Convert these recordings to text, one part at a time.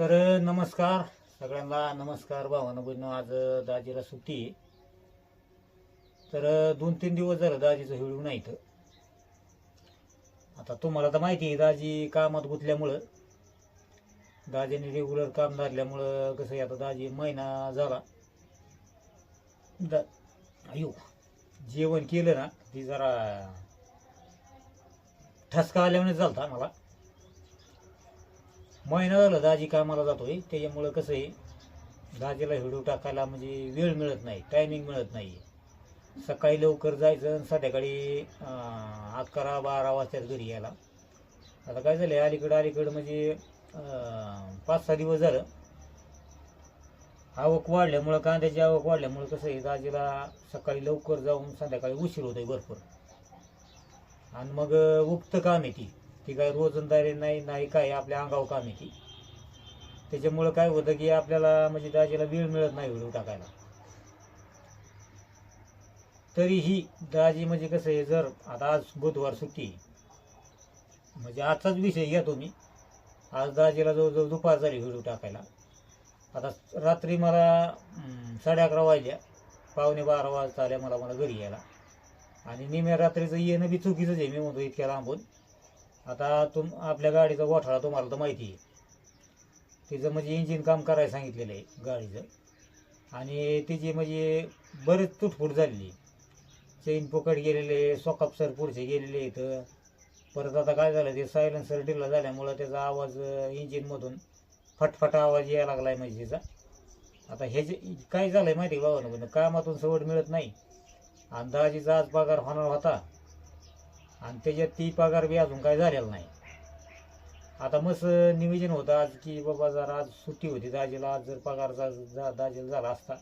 तर नमस्कार. सगळ्यांना नमस्कार भावानं बहिणं आज दाजीला सुट्टी आहे. तर दोन तीन दिवस झालं दाजीचं हिळू नाही इथं आता तुम्हाला तर माहिती आहे दाजी कामात गुंतल्यामुळं दाजीने रेग्युलर काम धरल्यामुळं कसं आहे आता दाजी महिना झाला. दा अयो जेवण केलं ना ती जरा ठसका आल्यामुळे झालता मला महिना झालं दाजी कामाला जातोय. त्याच्यामुळं कसं आहे दाजीला व्हिडिओ टाकायला म्हणजे वेळ मिळत नाही टायमिंग मिळत नाही. सकाळी लवकर जायचं आणि संध्याकाळी अकरा बारा वाजताच घरी यायला. आता काय झालं अलीकडं अलीकडं म्हणजे पाच सहा दिवस झालं. आवक वाढल्यामुळं कांद्याची आवक वाढल्यामुळं कसं आहे दाजीला सकाळी लवकर जाऊन संध्याकाळी उशीर होतोय भरपूर. आणि मग उक्त काम आहे ती. ती काय रोजंदारी नाही नाही काय आपल्या अंगावर काम आहे ती. त्याच्यामुळं काय होतं की आपल्याला म्हणजे दाजीला वेळ मिळत नाही व्हिडिओ टाकायला. तरीही दाजी म्हणजे कसं आहे जर आता आज बुधवार सुट्टी म्हणजे आजचाच विषय घ्या तुम्ही आज दाजीला जवळजवळ दुपार झाली व्हिडिओ टाकायला. आता रात्री मला साडे अकरा वाजल्या. पावणे बारा वाजता आल्या मला मला घरी यायला. आणि निम्या रात्रीचं येणं बी चुकीचंच आहे मी म्हणतो इतक्या लांबून. आता तुम आपल्या गाडीचा गोठाळा तुम्हाला तर माहिती आहे. तिचं म्हणजे इंजिन काम करायला सांगितलेलं आहे गाडीचं. आणि तिची म्हणजे बरेच तुटफूट झालेली चेन पकड गेलेले सोकापसर पुढचे गेलेले आहेत. परत आता काय झालं ते सायलेन्सर ढिल्ला झाल्यामुळं त्याचा आवाज इंजिनमधून फटफट आवाज यायला लागलाय म्हणजे तिचा. आता हे जे काय आहे माहिती आहे बाबा कामातून सवड मिळत नाही. आणि दहाजीचा आज पगार होणार होता. आणि त्याच्यात ती पगार बी अजून काय झालेला नाही. आता मस्त निवेदन होतं आज की बाबा जर आज सुट्टी होती दाजीला आज जर पगार जा जा- दाजीला झाला असता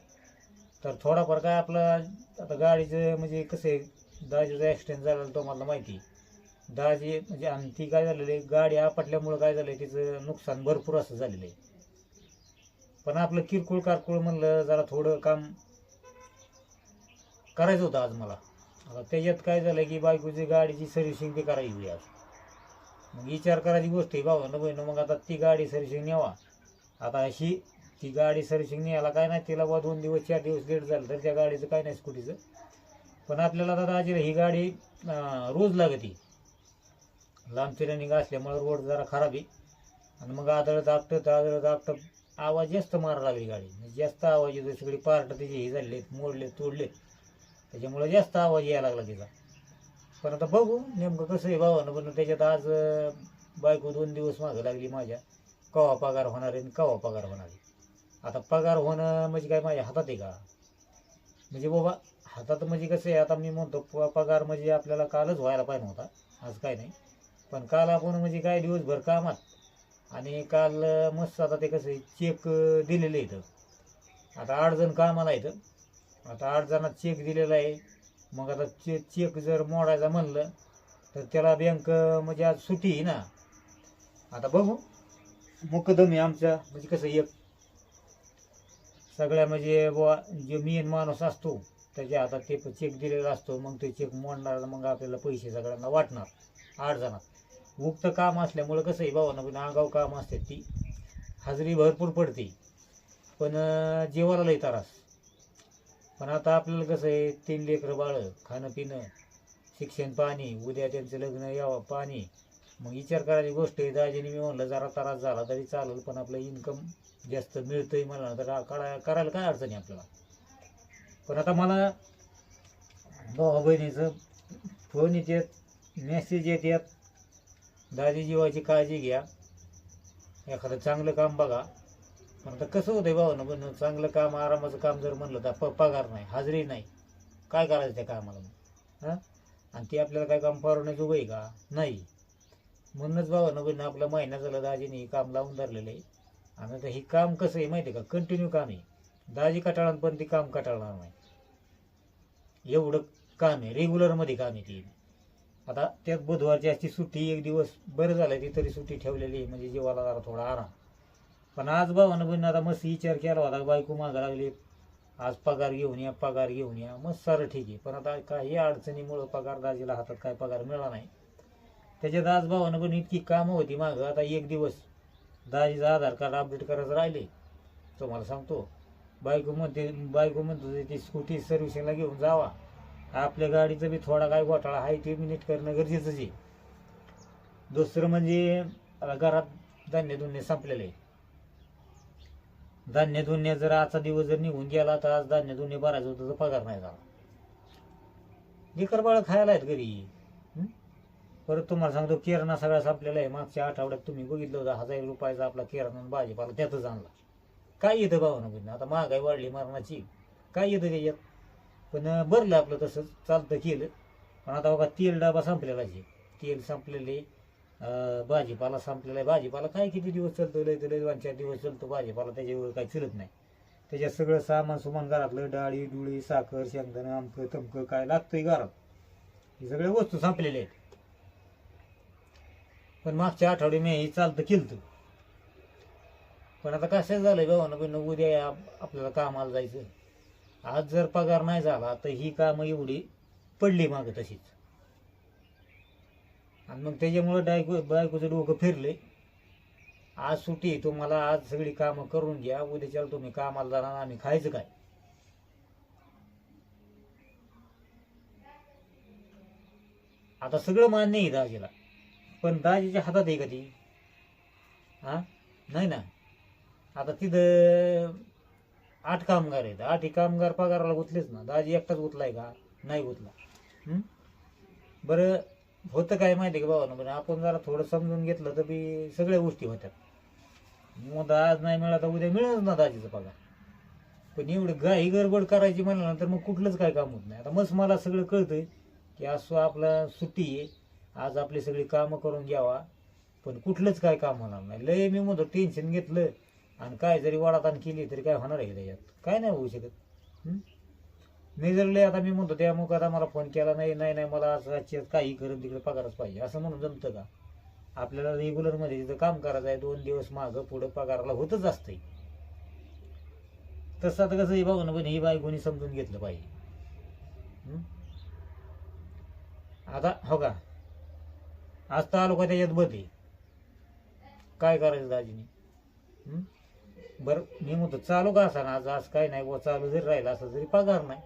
तर थोडाफार काय आपलं आता गाडीचं म्हणजे कसं आहे दाजीचा ॲक्सिडेंट झाला तो मला माहिती दाजी म्हणजे आणि ती काय झालेलं आहे गाडी आपटल्यामुळं काय झालं आहे तिचं नुकसान भरपूर असं झालेलं आहे. पण आपलं किरकोळ कारकोळ म्हणलं जरा थोडं काम करायचं होतं आज मला. आता त्याच्यात काय झालं की बायकोची गाडीची सर्व्हिसिंग ते करायची आज. मग विचार करायची गोष्ट आहे बाबा न बहिण मग आता ती गाडी सर्व्हिसिंग न्यावा. आता अशी ती गाडी सर्व्हिसिंग न्यायला काय नाही तिला बा दोन दिवस चार दिवस लेट झालं तर त्या गाडीचं काय नाही स्कूटीचं. पण आपल्याला आता आजीला ही गाडी रोज लागते. लांबची रनिंग असल्यामुळे रोड जरा खराब आहे. आणि मग आदळत आपटत आदळत आपटत आवाज जास्त मारा लागली गाडी. जास्त आवाज येतो सगळी पार्ट त्याचे हे झाले मोडले तोडले त्याच्यामुळे जास्त आवाज यायला लागला तिचा. पण आता बघू नेमकं कसं आहे भावानं पण त्याच्यात आज बायको दोन दिवस मागं लागली माझ्या. कवा पगार होणार आहे आणि कवा पगार होणार आहे. आता पगार होणं म्हणजे काय माझ्या हातात आहे का? म्हणजे बाबा हातात म्हणजे कसं आहे आता मी म्हणतो प- पगार म्हणजे आपल्याला कालच व्हायला पाहिजे होता आज काय नाही. पण काल आपण म्हणजे काय दिवसभर कामात आणि काल मस्त आता ते कसं आहे चेक दिलेलं दिलेले इथं आता आठ जण कामाला इथं आता आठ जणांना चेक दिलेला आहे. मग आता चे चेक जर मोडायचा म्हणलं तर त्याला बँक म्हणजे आज सुट्टी आहे ना. आता बघू. मुकदम आहे आमचा. म्हणजे कसं एक सगळ्या म्हणजे बुवा जो मेन माणूस असतो त्याच्या हातात ते चेक दिलेला असतो. मग ते चेक मोडणार मग आपल्याला पैसे सगळ्यांना वाटणार आठ जणात मुक्त काम असल्यामुळं कसं आहे भावानं पण आगाव काम असते ती. हजेरी भरपूर पडते. पण अं, जेवायला लई त्रास. पण आता आपल्याला कसं आहे तीन लेकरं बाळं खाणं पिणं शिक्षण पाणी उद्या त्यांचं लग्न यावं पाणी. मग विचार करायची गोष्ट आहे दाजीने मी म्हणलं जरा त्रास झाला तरी चालेल पण आपलं इन्कम जास्त मिळतंय मला तर काढा करायला काय अडचण आहे आपल्याला? पण आता मला भावा बहिणीचं फोन येतात मेसेज येतात दादी जीवाची काळजी घ्या. एखादं चांगलं काम बघा. पण आता कसं होतंय भावानं पण चांगलं काम आरामाचं काम जर म्हणलं तर प पगार नाही हाजरी नाही. काय करायचं त्या कामाला मग? हां? आणि ते आपल्याला काय काम परवण्याचं उभं आहे का? नाही. म्हणूनच भावानं पण आपला महिना झाला दाजीने हे काम लावून धरलेलं आहे. आणि आता हे काम कसं आहे माहिती आहे का? कंटिन्यू काम आहे. दाजी कटाळान पण ते काम कटाळणार नाही. एवढं काम आहे रेग्युलरमध्ये काम आहे ती. आता त्यात बुधवारची असती सुट्टी एक दिवस बरं झालं ती तरी सुट्टी ठेवलेली आहे. म्हणजे जीवाला जरा थोडा आराम. पण आज भावानं बहिण आता मस्त विचार केला होता बायको मागा लागली आज पगार घेऊन या पगार घेऊन या. मग सर ठीक आहे. पण आता काही अडचणीमुळं पगार दाजीला हातात काय पगार मिळाला नाही. त्याच्यात आज भावानं पण इतकी कामं होती मागं. आता एक दिवस दाजीचं आधार कार्ड अपडेट करायचं राहिले. तुम्हाला सांगतो बायको म्हणते बायको म्हणतो ती स्कूटी सर्व्हिसिंगला घेऊन जावा. आपल्या गाडीचं बी थोडा काय घोटाळा आहे ते बी नीट करणं गरजेचंच आहे. दुसरं म्हणजे घरात धान्य धुन्य संपलेलं आहे. धान्य धुन्य जर आजचा दिवस जर निघून गेला तर आज धान्य धुन्य भरायचं होतं तर पगार नाही झाला. लेकर बाळ खायला आहेत घरी. परत तुम्हाला सांगतो किराणा सगळा संपलेला आहे. मागच्या आठवड्यात तुम्ही बघितलं होतं हजार रुपयाचा आपला किराणा भाजीपाला त्यातच आणला. काय येतं भावना पण आता महागाई वाढली मरणाची. काय येतं त्याच्यात? पण भरलं आपलं तसंच. चालतं केलं. पण आता बघा तेल डबा संपलेला आहे. तेल संपलेले. अं, भाजीपाला संपलेला आहे. भाजीपाला काय किती दिवस चालतो लय तर लय दोन चार दिवस चालतो भाजीपाला त्याच्यावर काही चलत नाही. त्याच्यात सगळं सामान सुमान घरातलं डाळी डुळी साखर शेंगदाणं आमकं तमकं काय लागतंय घरात. हे सगळ्या वस्तू संपलेल्या आहेत. पण मागच्या आठवडे मी हे चालतं केलं पण आता कसं झालंय भावानं पण उद्या आप- आपल्याला कामाला जायचं. आज जर पगार नाही झाला तर ही कामं एवढी पडली मागं तशीच. आणि मग त्याच्यामुळं डायको बायकोचं डोकं फिरले आज सुट्टी आहे, तुम्हाला आज सगळी कामं करून घ्या उद्याच्याला तुम्ही कामाला जाणार आम्ही खायचं काय? आता सगळं मान्य आहे दाजीला. पण दाजीच्या हातात आहे का ती? हा? नाही ना? आता तिथं आठ कामगार आहेत. आठही कामगार पगाराला गुतलेच ना. दाजी एकटाच गुतलाय का? नाही गुतला. बरं होतं काय माहिती आहे का बाबा पण आपण जरा थोडं समजून घेतलं तर बी सगळ्या गोष्टी होत्यात मग आज नाही मिळाला तर उद्या मिळेलच ना दाजीचा पगार. पण एवढं गाई गडबड करायची म्हणल्यानंतर मग कुठलंच काय काम होत नाही. आता मस्त मला सगळं कळतंय की आज आपला सुट्टी आहे. आज आपली सगळी कामं करून घ्यावा. पण कुठलंच काय काम होणार नाही. लय मी म्हणतो टेन्शन घेतलं आणि काय जरी वडाताण केली तरी काय होणार आहे त्याच्यात? काय नाही होऊ शकत. नाही जर लय आता मी म्हणतो त्या मग आता मला फोन केला नाही नाही नाही मला आज आजची काही करून तिकडे पगारच पाहिजे. असं म्हणून जमतं का? आपल्याला रेग्युलरमध्ये तिथं काम करायचं आहे दोन दिवस मागं पुढं पगाराला होतच असतंय. तसं आता कसं हे बघा ना पण ही बायकोनी समजून घेतलं पाहिजे. आता हो का? आज तर आलो का त्याच्यात बते काय करायचं दाजीने? बरं मी म्हणतो चालू का असा ना? आज आज काय नाही व चालू जरी राहिला असं जरी पगार नाही.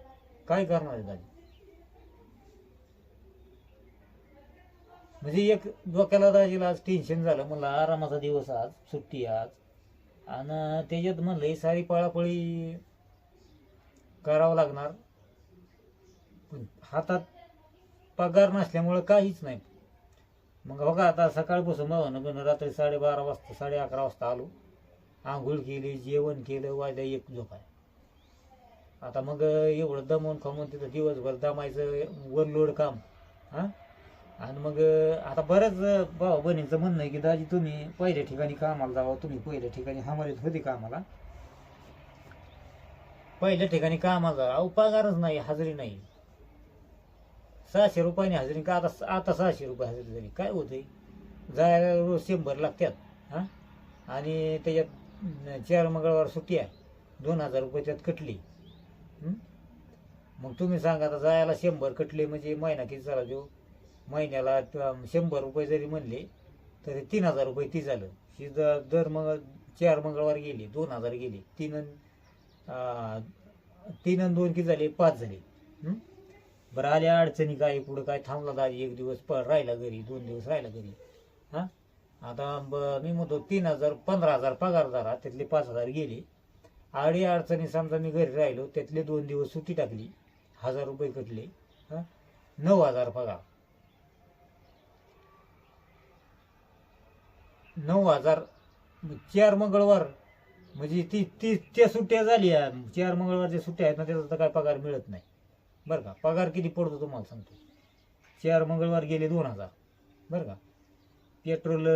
काय करणार आहे म्हणजे एक डोक्याला दाजीला आज टेन्शन झालं. म्हणलं आरामाचा दिवस आज सुट्टी आज. आणि त्याच्यात म्हणलं ही सारी पळापळी करावं लागणार. पण हातात पगार नसल्यामुळं काहीच नाही. मग हो का आता सकाळपासून भावानं पण रात्री साडेबारा वाजता साडे अकरा वाजता आलो. आंघोळ केली जेवण केलं वाजल्या एक झोपाय आता मग एवढं दमून खाऊन तिथं दिवसभर दमायचं वरलोड काम. हां? आणि मग आता बरंच भाऊ बहिणींचं म्हणणं आहे की दाजी तुम्ही पहिल्या ठिकाणी कामाला जावा तुम्ही पहिल्या ठिकाणी हमालीत होते कामाला. पहिल्या ठिकाणी कामाला जावा. अहो पगारच नाही हजेरी नाही. सहाशे रुपयाने हजेरी का आता आता सहाशे रुपये हजेरी झाली? काय होतंय? जायला रोज शंभर लागतात हां? आणि त्याच्यात चार मंगळवार सुट्टी आहे. दोन हजार रुपये त्यात कटली. हं? मग तुम्ही सांगा आता जायला शंभर कटले म्हणजे महिना किती झाला जो? महिन्याला त- शंभर रुपये जरी म्हणले तरी तीन हजार रुपये ती झालं. ही द- दर मग चार मंगळवार गेली दोन हजार गेले. तीन अन- आ, तीन आणि दोन किती झाले? पाच झाले. हं? बरं आल्या अडचणी काय पुढं काय थांबला दाजी एक दिवस प राहिला घरी दोन दिवस राहिला घरी. हां? आता ब- मी म्हणतो तीन हजार पंधरा हजार पगार झाला त्यातले पाच हजार गेले. आडी अडचणी समजा मी घरी राहिलो त्यातले दोन दिवस सुट्टी टाकली हजार रुपये कटले हां? नऊ हजार पगार. नऊ हजार चार मंगळवार म्हणजे ती ती त्या सुट्ट्या झाल्या चार मंगळवारच्या सुट्ट्या आहेत ना त्याचा तर काय पगार मिळत नाही. बरं का? पगार किती पडतो तुम्हाला सांगतो. चार मंगळवार गेले दोन हजार. बरं का? पेट्रोल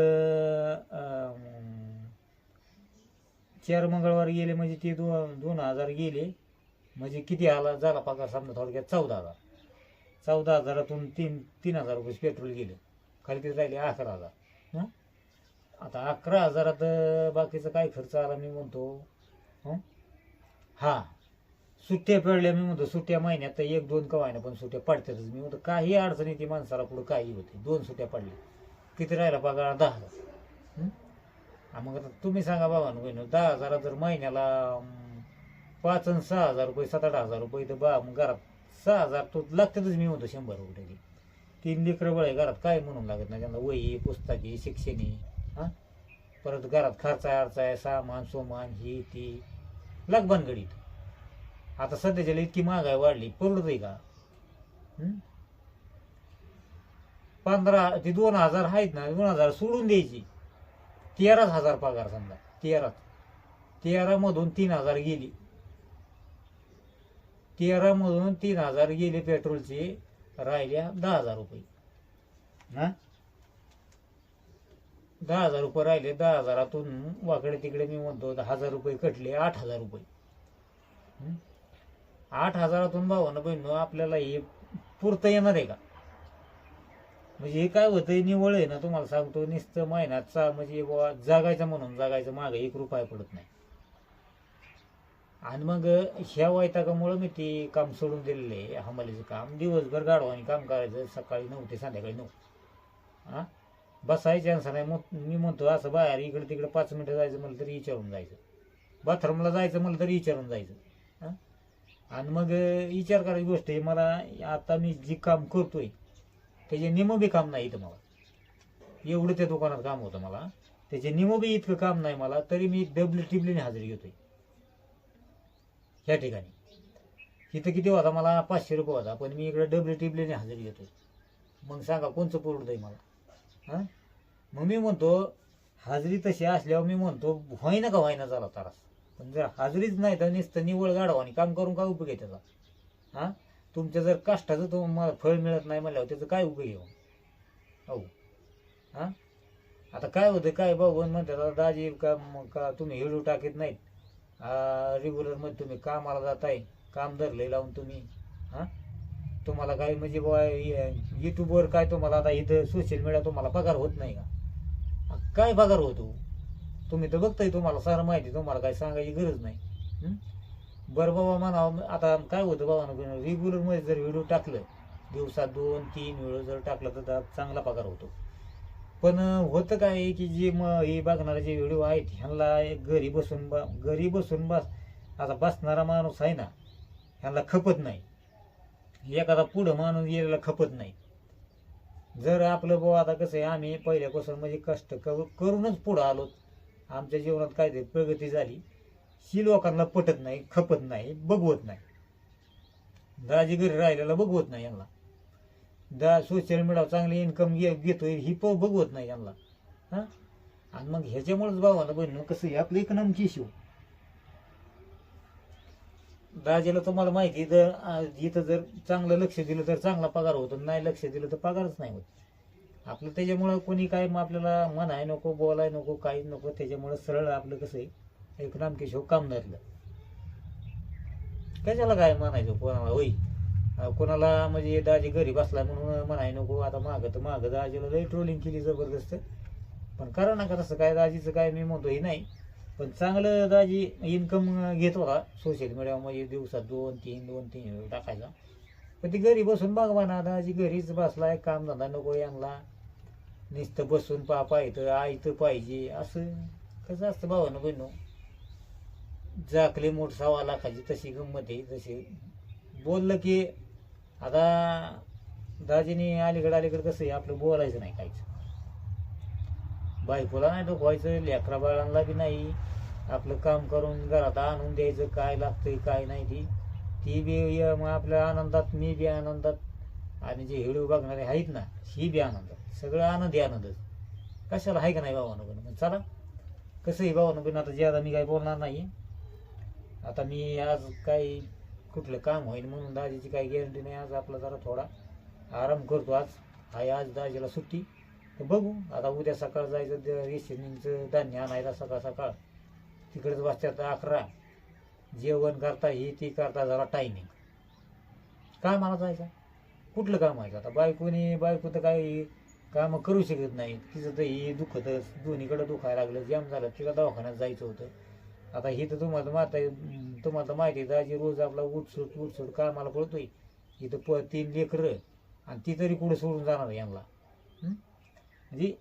चार मंगळवार गेले म्हणजे ते दोन दोन हजार गेले. म्हणजे किती आला झाला पगार समजा थोडक्यात चौदा हजार. चौदा हजारातून तीन तीन हजार रुपये पेट्रोल गेले. खाली ते राहिले अकरा हजार. आता अकरा हजारात बाकीचा काय खर्च आला मी म्हणतो. हां? हा. सुट्ट्या पडल्या मी म्हणतो सुट्ट्या महिन्यात तर एक दोन कवायना पण सुट्ट्या पडतातच. मी म्हणतो काही अडचण येते माणसाला पुढं काही होते. दोन सुट्ट्या पडल्या. किती राहिला पगार? दहा हजार. मग आता तुम्ही सांगा बाबा बहिणी दहा हजारात जर महिन्याला अं, पाच आणि सहा हजार रुपये सात आठ हजार रुपये तर बा मग घरात सहा हजार तो लागतातच मी म्हणतो शंभर रुपये तीन लेकरं बळ आहे घरात काय म्हणून लागत नाही त्यांना वही पुस्तके शिक्षणी हां? परत घरात खर्च अर्चा आहे सामान सोमान ही ती. लाग बनगडीत आता सध्याच्याला इतकी महागाई वाढली परवडत का? हं? पंधरा ते दोन हजार आहेत ना दोन हजार सोडून द्यायची. तेराच हजार पगार समजा. तेरा तेरामधून तीन हजार गेली. तेरामधून तीन हजार गेले पेट्रोलचे राहिल्या दहा हजार रुपये. हा? दहा हजार रुपये राहिले दहा हजारातून वाकडे तिकडे मी म्हणतो दहा हजार रुपये कटले आठ हजार रुपये. आठ हजारातून भावानं बहिण आपल्याला हे पुरतं येणार आहे का? म्हणजे हे काय होतंय निवळ आहे ना तुम्हाला सांगतो नुसतं महिन्याचा म्हणजे बुवा जागायचं म्हणून जागायचं मागे एक रुपया पडत नाही. आणि मग ह्या वैतागामुळं मी ते काम सोडून दिलेलं आहे हमालीचं काम. दिवसभर गाडवानी काम करायचं सकाळी नऊ ते संध्याकाळी नऊ. हा? बसायचे answer नाही मग मी म्हणतो असं बाहेर इकडे तिकडे पाच मिनिटं जायचं म्हणलं तरी विचारून जायचं. बाथरूमला जायचं म्हणलं तरी विचारून जायचं. आणि मग विचार करायची गोष्ट आहे मला आता मी जे काम करतोय त्याचे निमोबी काम नाही इथं मला. एवढं त्या दुकानात काम होतं मला. त्याचे निमोबी इतकं काम नाही मला तरी मी डबली टिबलीने हजेरी घेतोय. ह्या ठिकाणी. इथं किती होता मला? पाचशे रुपये होता पण मी इकडे डबली टिबलीने हजेरी घेतोय. मग सांगा कोणचं परवडत आहे मला? हां? मग मी म्हणतो हाजरी तशी असल्यावर मी म्हणतो व्हायना का व्हायना झाला तारास? पण जर हाजरीच नाही तर नुसतं निवळ गाडवा आणि काम करून काय उपयोग आहे त्याचा? हां? तुमच्या जर कष्टाचं तुम्हाला फळ मिळत नाही म्हणल्यावर त्याचं काय उपयोग आहे हो? हां? आता काय होतं काय बघून म्हणतात आता दाजी का का तुम्ही हिडू टाकीत नाहीत? रेग्युलरमध्ये तुम्ही कामाला जाताय काम धरले लावून तुम्ही. हां? तुम्हाला काय म्हणजे बुवा युट्यूबवर काय तुम्हाला आता इथं सोशल मीडिया तुम्हाला पगार होत नाही का? काय पगार होतो? तुम्ही तर बघताय तुम्हाला सारं माहिती तुम्हाला काय सांगायची गरज नाही. बरं बाबा म्हणावं आता काय होतं बाबा रेग्युलरमध्ये जर व्हिडिओ टाकलं दिवसात दोन तीन व्हिडिओ जर टाकलं तर त्यात चांगला पगार होतो. पण होतं काय की जे मग हे बघणारे जे व्हिडिओ आहेत ह्यांना एक घरी बसून बा घरी बसून बस आता बसणारा माणूस आहे ना ह्यांना खपत नाही. एखादा पुढं माणूस गेलेला खपत नाही. जर आपलं बाबा आता कसं आहे आम्ही पहिल्यापासून म्हणजे कष्ट करूनच पुढं आलो आमच्या जीवनात काहीतरी प्रगती झाली. ही लोकांना पटत नाही खपत नाही बघवत नाही. दाजी घरी राहिलेला बघवत नाही यांना. दा सोशल मीडियावर चांगली इन्कम घे घेतोय ही प बघवत नाही यांना. हां? आणि मग ह्याच्यामुळेच भावाला बहिण कसं आहे आपलं इकॉनॉमिक इश्यू दाजीला तुम्हाला माहिती आहे, जर इथं जर चांगलं लक्ष दिलं तर चांगला पगार होतो नाही लक्ष दिलं तर पगारच नाही होत. आपलं त्याच्यामुळं कोणी काय मग आपल्याला म्हणाय नको बोलाय नको काही नको त्याच्यामुळं सरळ आपलं कसं आहे एक नामकेश हो काम कशाला काय म्हणायचं कोणाला? होई कोणाला म्हणजे दाजी घरी बसला म्हणून म्हणाय नको आता मागं तर मागं. दाजीला लई ट्रोलिंग केली जबरदस्त. पण करा नका तसं काय दाजीचं काय मी म्हणतो हे नाही. पण चांगलं दाजी इन्कम घेत होता सोशल मीडियामध्ये दिवसात दोन तीन दोन तीन टाकायचा. पण ती घरी बसून बघवाना दाजी घरीच बसलाय एक कामधंदा नको यांना. नुसतं बसून पा पाहिजे आयतं पाहिजे असं. कसं असतं भावानं बहिणू? जाकले मोठ सव्वा लाखाची तशी गंमत आहे जशी बोललं की आता दाजीने अलीकडं अलीकडं कसं आहे आपलं बोलायचं नाही काहीच. बायकोला नाही दुखवायचं लेकरा बाळांना बी नाही. आपलं काम करून घरात आणून द्यायचं काय लागतंय काय नाही ती. ती बी मग आपल्या आनंदात मी बी आनंदात. आणि जे हिडू बघणारे आहेत ना ही बी आनंदात. सगळं आनंदी आनंदच कशाला आहे का नाही भावानं पण? चला. चला कसंही भावानं पण? आता ज्यादा मी काही बोलणार नाही. आता मी आज काही कुठलं काम होईल म्हणून दाजीची काही गॅरंटी नाही. आज आपला जरा थोडा आराम करतो आज. आहे आज दाजीला सुट्टी. तर बघू. आता उद्या सकाळ जायचं रेशनिंगचं धान्य आणायला सकाळ सकाळ. तिकडेच वाजतात अकरा. जेवण करता हे ती करता जरा टायमिंग काय मला जायचं. कुठलं काम व्हायचं आता बायकोनी बायको तर काही कामं करू शकत नाही तिचं तर हे दुखतच. दोन्हीकडं दुखायला लागलं. जाम झालं. तिला दवाखान्यात जायचं होतं. आता हिथं तुम्हाला माता तुम्हाला तर माहिती आहे दाजी रोज आपला उठसूट उठसूट कामाला पळतोय इथं प तीन लेकरं आणि ती तरी कुठं सोडून जाणार आहे यांना? म्हणजे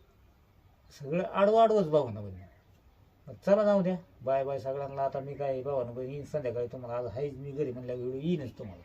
सगळं आडवं आडवंच भावना बहिणी चला जाऊ द्या. बाय बाय सगळ्यांना. आता मी काय भावानं बहिणी येईन संध्याकाळी तुम्हाला आज हायच मी घरी म्हणल्या व्हिडिओ येईनच तुम्हाला.